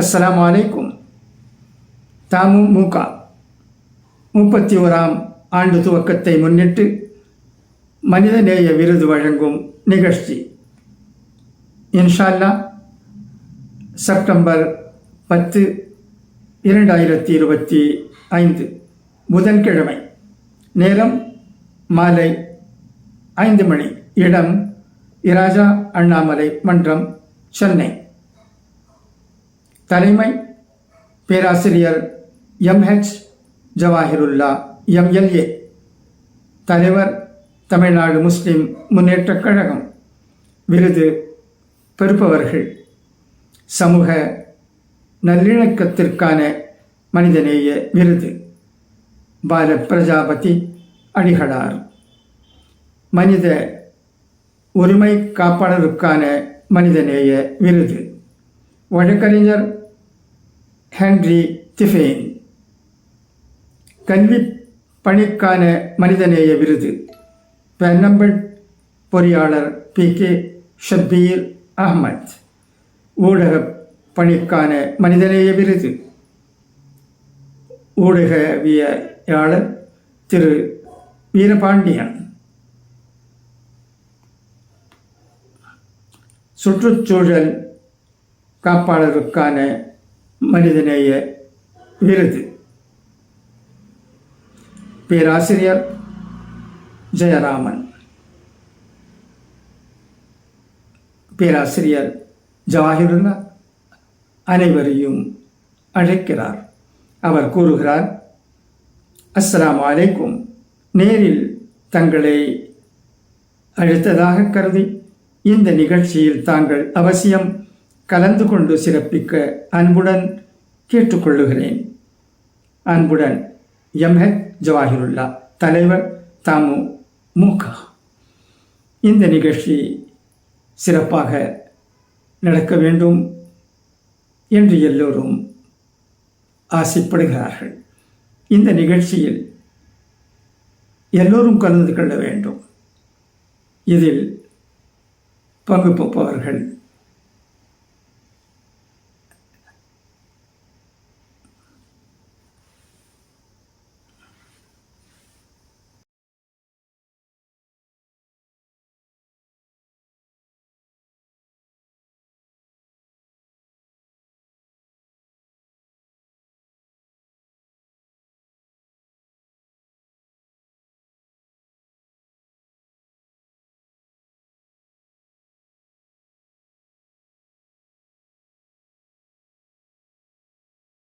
அஸ்லாம் வலைக்கும் தாமு தமுமுக முப்பத்தி ஓராம் ஆண்டு துவக்கத்தை முன்னிட்டு மனிதநேய விருது வழங்கும் நிகழ்ச்சி. இன்ஷா அல்லாஹ் செப்டம்பர் பத்து இரண்டாயிரத்தி இருபத்தி ஐந்து புதன்கிழமை நேரம் மாலை ஐந்து மணி இடம் இராஜா அண்ணாமலை மன்றம் சென்னை. தலைமை பேராசிரியர் எம்ஹெச் ஜவாஹிருல்லா எம்எல்ஏ தலைவர் தமிழ்நாடு முஸ்லிம் முன்னேற்றக் கழகம் விருது பெறுப்பவர்கள் சமூக நல்லிணக்கத்திற்கான மனிதநேய விருது. பால பிரஜாபதி அடிகளார். மனித உரிமை காப்பாளருக்கான மனிதநேய விருது. வழக்கறிஞர் ஹென்றி திஃபேன். கல்வி பணிக்கான மனிதநேய விருது. பென்னம்பட் பொறியாளர் பி கே ஷபீர் அகமத் ஊடக பணிக்கான மனிதநேய விருது. ஊடகவியாளர் திரு வீரபாண்டியன். சுற்றுச்சூழல் காப்பாளருக்கான மனிதநேய விருது. பேராசிரியர் ஜெயராமன். பேராசிரியர் ஜவாஹிருல்லா அனைவரையும் அழைக்கிறார். அவர் கூறுகிறார் அஸ்லாம் அலைக்கும். நேரில் தங்களை அழைத்ததாக கருதி இந்த நிகழ்ச்சியில் தாங்கள் அவசியம் கலந்து கொண்டு சிறப்பிக்க அன்புடன் கேட்டுக்கொள்ளுகிறேன். அன்புடன் எம்ஹெச் ஜவாஹிருல்லா தலைவர் தாமு மூகா. இந்த நிகழ்ச்சி சிறப்பாக நடக்க வேண்டும் என்று எல்லோரும் ஆசைப்படுகிறார்கள். இந்த நிகழ்ச்சியில் எல்லோரும் கலந்து கொள்ள வேண்டும். இதில் பங்கு பெறுபவர்கள்